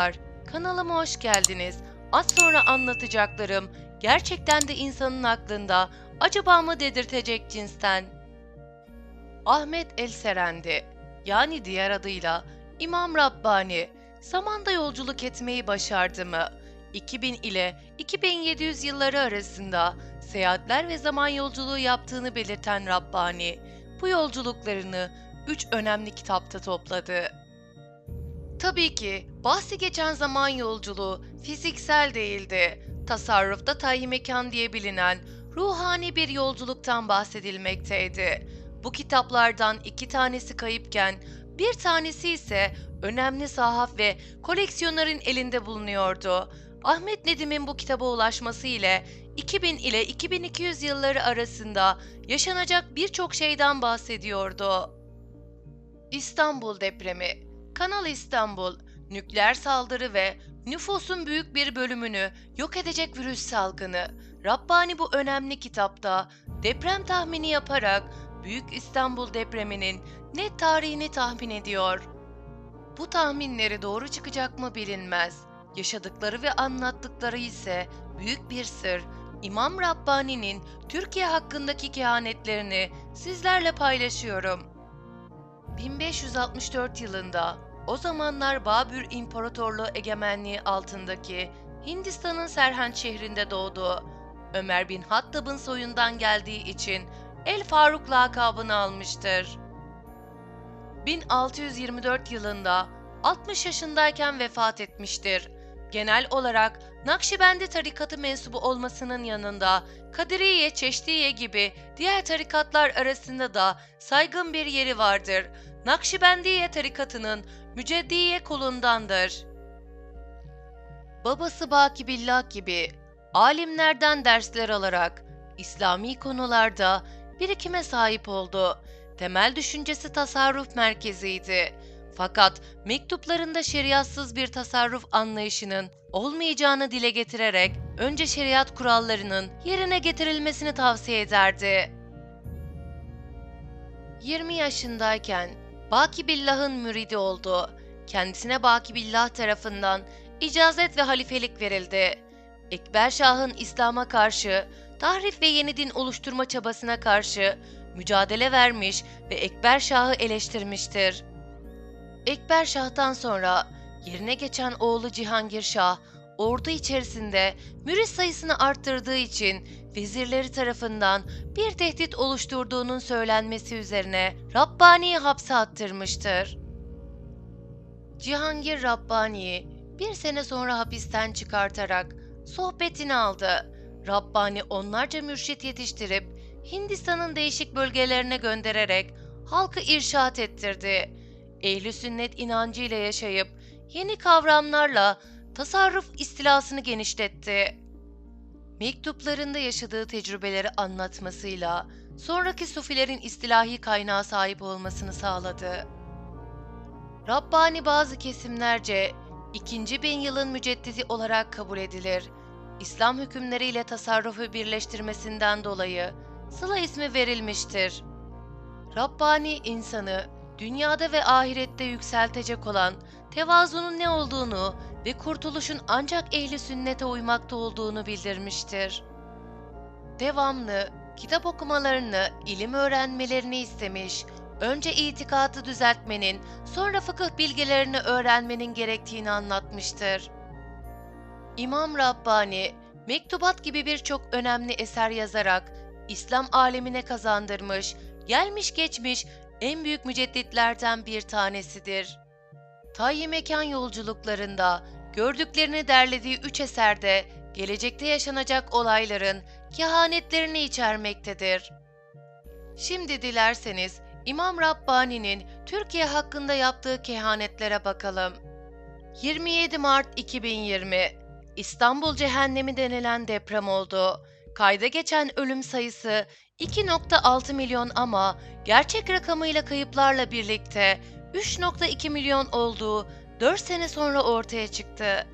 Merhabalar, kanalıma hoş geldiniz. Az sonra anlatacaklarım gerçekten de insanın aklında acaba mı dedirtecek cinsten. Ahmet El Serendi, yani diğer adıyla İmam Rabbani, zamanda yolculuk etmeyi başardı mı? 2000 ile 2700 yılları arasında seyahatler ve zaman yolculuğu yaptığını belirten Rabbani, bu yolculuklarını üç önemli kitapta topladı. Tabii ki bahsi geçen zaman yolculuğu fiziksel değildi. Tasarrufta tayyi mekan diye bilinen ruhani bir yolculuktan bahsedilmekteydi. Bu kitaplardan iki tanesi kayıpken bir tanesi ise önemli sahaf ve koleksiyonların elinde bulunuyordu. Ahmet Nedim'in bu kitaba ulaşması ile 2000 ile 2200 yılları arasında yaşanacak birçok şeyden bahsediyordu. İstanbul depremi Kanal İstanbul, nükleer saldırı ve nüfusun büyük bir bölümünü yok edecek virüs salgını. Rabbani bu önemli kitapta deprem tahmini yaparak Büyük İstanbul depreminin net tarihini tahmin ediyor. Bu tahminleri doğru çıkacak mı bilinmez. Yaşadıkları ve anlattıkları ise büyük bir sır. İmam Rabbani'nin Türkiye hakkındaki kehanetlerini sizlerle paylaşıyorum. 1564 yılında o zamanlar Babür İmparatorluğu egemenliği altındaki Hindistan'ın Serhent şehrinde doğdu. Ömer bin Hattab'ın soyundan geldiği için El Faruk lakabını almıştır. 1624 yılında 60 yaşındayken vefat etmiştir. Genel olarak Nakşibendi tarikatı mensubu olmasının yanında Kadiriye, Çeşdiye gibi diğer tarikatlar arasında da saygın bir yeri vardır. Nakşibendiye tarikatının Müceddiye kolundandır. Babası Baki Billah gibi alimlerden dersler alarak İslami konularda birikime sahip oldu. Temel düşüncesi tasarruf merkeziydi. Fakat mektuplarında şeriatsız bir tasarruf anlayışının olmayacağını dile getirerek önce şeriat kurallarının yerine getirilmesini tavsiye ederdi. 20 yaşındayken Baki Billah'ın müridi oldu. Kendisine Baki Billah tarafından icazet ve halifelik verildi. Ekber Şah'ın İslam'a karşı tahrif ve yeni din oluşturma çabasına karşı mücadele vermiş ve Ekber Şah'ı eleştirmiştir. Ekber Şah'tan sonra yerine geçen oğlu Cihangir Şah, ordu içerisinde mürit sayısını arttırdığı için vezirleri tarafından bir tehdit oluşturduğunun söylenmesi üzerine Rabbani'yi hapse attırmıştır. Cihangir Rabbani'yi bir sene sonra hapisten çıkartarak sohbetini aldı. Rabbani onlarca mürşit yetiştirip Hindistan'ın değişik bölgelerine göndererek halkı irşat ettirdi. Ehli sünnet inancıyla yaşayıp yeni kavramlarla tasarruf istilasını genişletti. Mektuplarında yaşadığı tecrübeleri anlatmasıyla sonraki sufilerin istilahi kaynağı sahip olmasını sağladı. Rabbani bazı kesimlerce ikinci bin yılın müceddidi olarak kabul edilir. İslam hükümleriyle tasarrufu birleştirmesinden dolayı Sıla ismi verilmiştir. Rabbani insanı dünyada ve ahirette yükseltecek olan tevazunun ne olduğunu ve kurtuluşun ancak ehli sünnete uymakta olduğunu bildirmiştir. Devamlı kitap okumalarını, ilim öğrenmelerini istemiş, önce itikadı düzeltmenin, sonra fıkıh bilgilerini öğrenmenin gerektiğini anlatmıştır. İmam Rabbani, Mektubat gibi birçok önemli eser yazarak İslam alemine kazandırmış, gelmiş geçmiş en büyük mücedditlerden bir tanesidir. Tayyi mekan yolculuklarında gördüklerini derlediği üç eserde gelecekte yaşanacak olayların kehanetlerini içermektedir. Şimdi dilerseniz İmam Rabbani'nin Türkiye hakkında yaptığı kehanetlere bakalım. 27 Mart 2020 İstanbul Cehennemi denilen deprem oldu. Kayda geçen ölüm sayısı 2.6 milyon ama gerçek rakamıyla kayıplarla birlikte 3.2 milyon olduğu 4 sene sonra ortaya çıktı.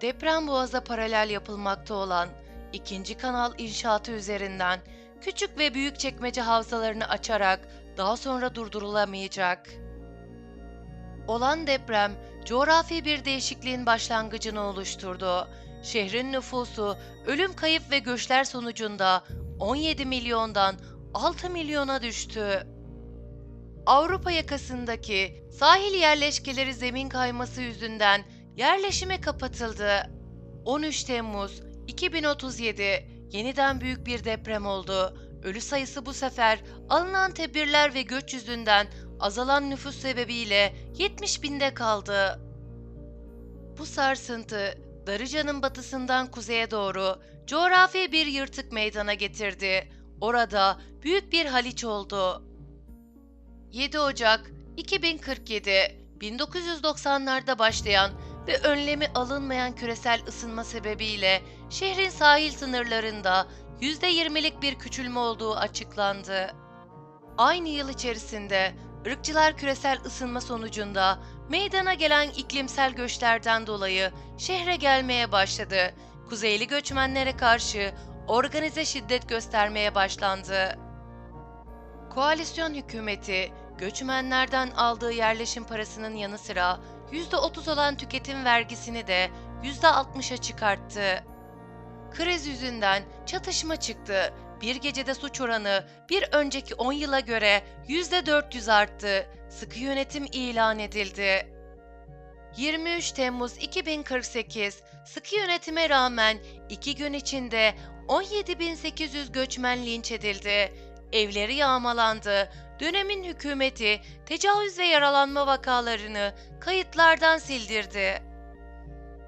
Deprem boğaza paralel yapılmakta olan ikinci kanal inşaatı üzerinden küçük ve büyük çekmece havzalarını açarak daha sonra durdurulamayacak. Olan deprem coğrafi bir değişikliğin başlangıcını oluşturdu. Şehrin nüfusu ölüm, kayıp ve göçler sonucunda 17 milyondan 6 milyona düştü. Avrupa yakasındaki sahil yerleşkeleri zemin kayması yüzünden yerleşime kapatıldı. 13 Temmuz 2037 yeniden büyük bir deprem oldu. Ölü sayısı bu sefer alınan tedbirler ve göç yüzünden azalan nüfus sebebiyle 70 binde kaldı. Bu sarsıntı Darıca'nın batısından kuzeye doğru coğrafi bir yırtık meydana getirdi. Orada büyük bir haliç oldu. 7 Ocak 2047 1990'larda başlayan ve önlemi alınmayan küresel ısınma sebebiyle şehrin sahil sınırlarında %20'lik bir küçülme olduğu açıklandı. Aynı yıl içerisinde ırkçılar küresel ısınma sonucunda meydana gelen iklimsel göçlerden dolayı şehre gelmeye başladı. Kuzeyli göçmenlere karşı organize şiddet göstermeye başlandı. Koalisyon hükümeti göçmenlerden aldığı yerleşim parasının yanı sıra %30 olan tüketim vergisini de %60'a çıkarttı. Kriz yüzünden çatışma çıktı. Bir gecede suç oranı bir önceki 10 yıla göre %400 arttı. Sıkı yönetim ilan edildi. 23 Temmuz 2048 sıkı yönetime rağmen 2 gün içinde 17.800 göçmen linç edildi. Evleri yağmalandı. Dönemin hükümeti tecavüz ve yaralanma vakalarını kayıtlardan sildirdi.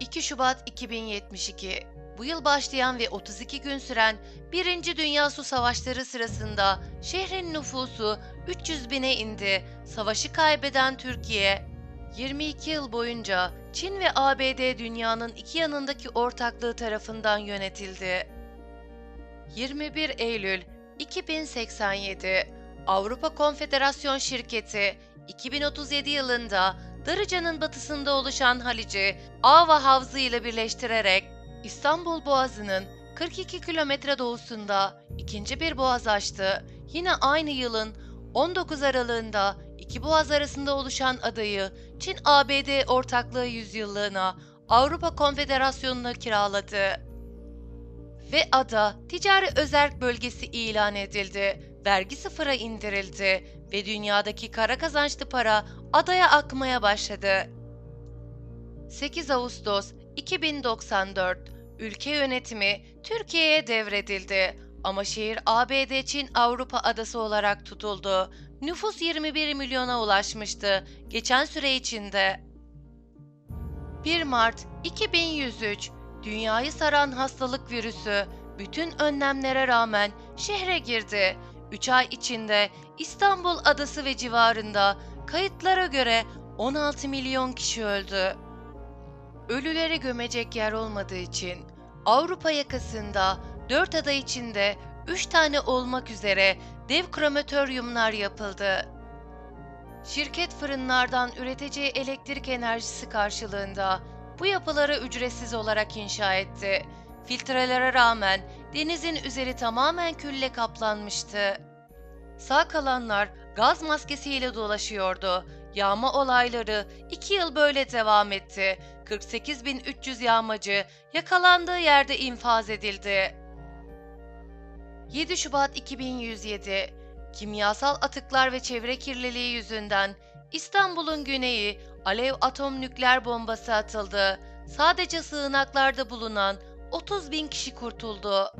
2 Şubat 2072 bu yıl başlayan ve 32 gün süren Birinci Dünya Su Savaşları sırasında şehrin nüfusu 300 bine indi. Savaşı kaybeden Türkiye, 22 yıl boyunca Çin ve ABD dünyanın iki yanındaki ortaklığı tarafından yönetildi. 21 Eylül 2087 Avrupa Konfederasyon Şirketi 2037 yılında Darıca'nın batısında oluşan Halic'i Ava Havzı ile birleştirerek İstanbul Boğazı'nın 42 kilometre doğusunda ikinci bir boğaz açtı. Yine aynı yılın 19 Aralığında iki boğaz arasında oluşan adayı Çin-ABD ortaklığı yüzyıllığına Avrupa Konfederasyonu'na kiraladı. Ve ada ticari özerk bölgesi ilan edildi. Vergi sıfıra indirildi ve dünyadaki kara kazançlı para adaya akmaya başladı. 8 Ağustos 2094 ülke yönetimi Türkiye'ye devredildi ama şehir ABD Çin Avrupa adası olarak tutuldu. Nüfus 21 milyona ulaşmıştı geçen süre içinde. 1 Mart 2103 dünyayı saran hastalık virüsü bütün önlemlere rağmen şehre girdi. 3 ay içinde İstanbul adası ve civarında kayıtlara göre 16 milyon kişi öldü. Ölüleri gömecek yer olmadığı için Avrupa yakasında 4 ada içinde 3 tane olmak üzere dev krematoryumlar yapıldı. Şirket fırınlardan üreteceği elektrik enerjisi karşılığında bu yapıları ücretsiz olarak inşa etti. Filtrelere rağmen denizin üzeri tamamen külle kaplanmıştı. Sağ kalanlar gaz maskesiyle dolaşıyordu. Yağma olayları iki yıl böyle devam etti. 48.300 yağmacı yakalandığı yerde infaz edildi. 7 Şubat 2107 Kimyasal atıklar ve çevre kirliliği yüzünden İstanbul'un güneyi alev atom nükleer bombası atıldı. Sadece sığınaklarda bulunan 30 bin kişi kurtuldu.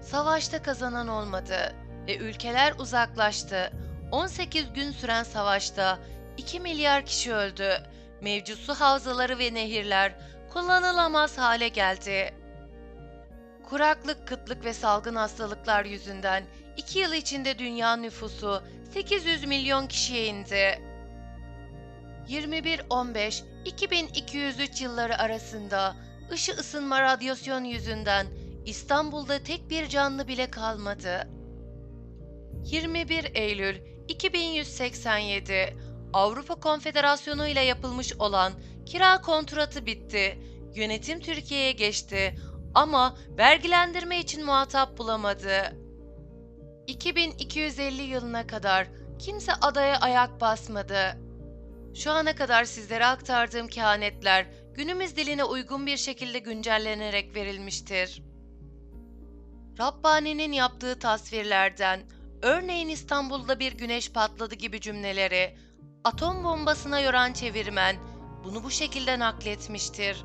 Savaşta kazanan olmadı ve ülkeler uzaklaştı. 18 gün süren savaşta 2 milyar kişi öldü. Mevcut su havzaları ve nehirler kullanılamaz hale geldi. Kuraklık, kıtlık ve salgın hastalıklar yüzünden 2 yıl içinde dünya nüfusu 800 milyon kişiye indi. 21-15-2203 yılları arasında ışı ısınma radyasyon yüzünden İstanbul'da tek bir canlı bile kalmadı. 21 Eylül 2187 Avrupa Konfederasyonu ile yapılmış olan kira kontratı bitti. Yönetim Türkiye'ye geçti ama vergilendirme için muhatap bulamadı. 2250 yılına kadar kimse adaya ayak basmadı. Şu ana kadar sizlere aktardığım kehanetler günümüz diline uygun bir şekilde güncellenerek verilmiştir. Rabbani'nin yaptığı tasvirlerden, örneğin İstanbul'da bir güneş patladı gibi cümleleri, atom bombasına yoran çevirmen bunu bu şekilde nakletmiştir.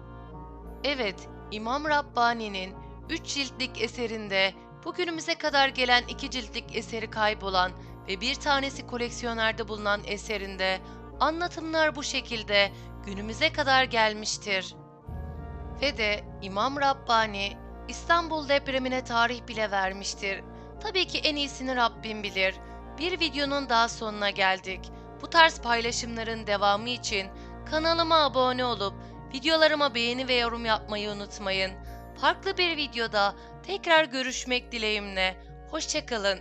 Evet, İmam Rabbani'nin 3 ciltlik eserinde bugünümüze kadar gelen 2 ciltlik eseri kaybolan ve bir tanesi koleksiyonerde bulunan eserinde anlatımlar bu şekilde günümüze kadar gelmiştir. Ve de İmam Rabbani İstanbul depremine tarih bile vermiştir. Tabii ki en iyisini Rabbim bilir. Bir videonun daha sonuna geldik. Bu tarz paylaşımların devamı için kanalıma abone olup videolarıma beğeni ve yorum yapmayı unutmayın. Farklı bir videoda tekrar görüşmek dileğimle. Hoşçakalın.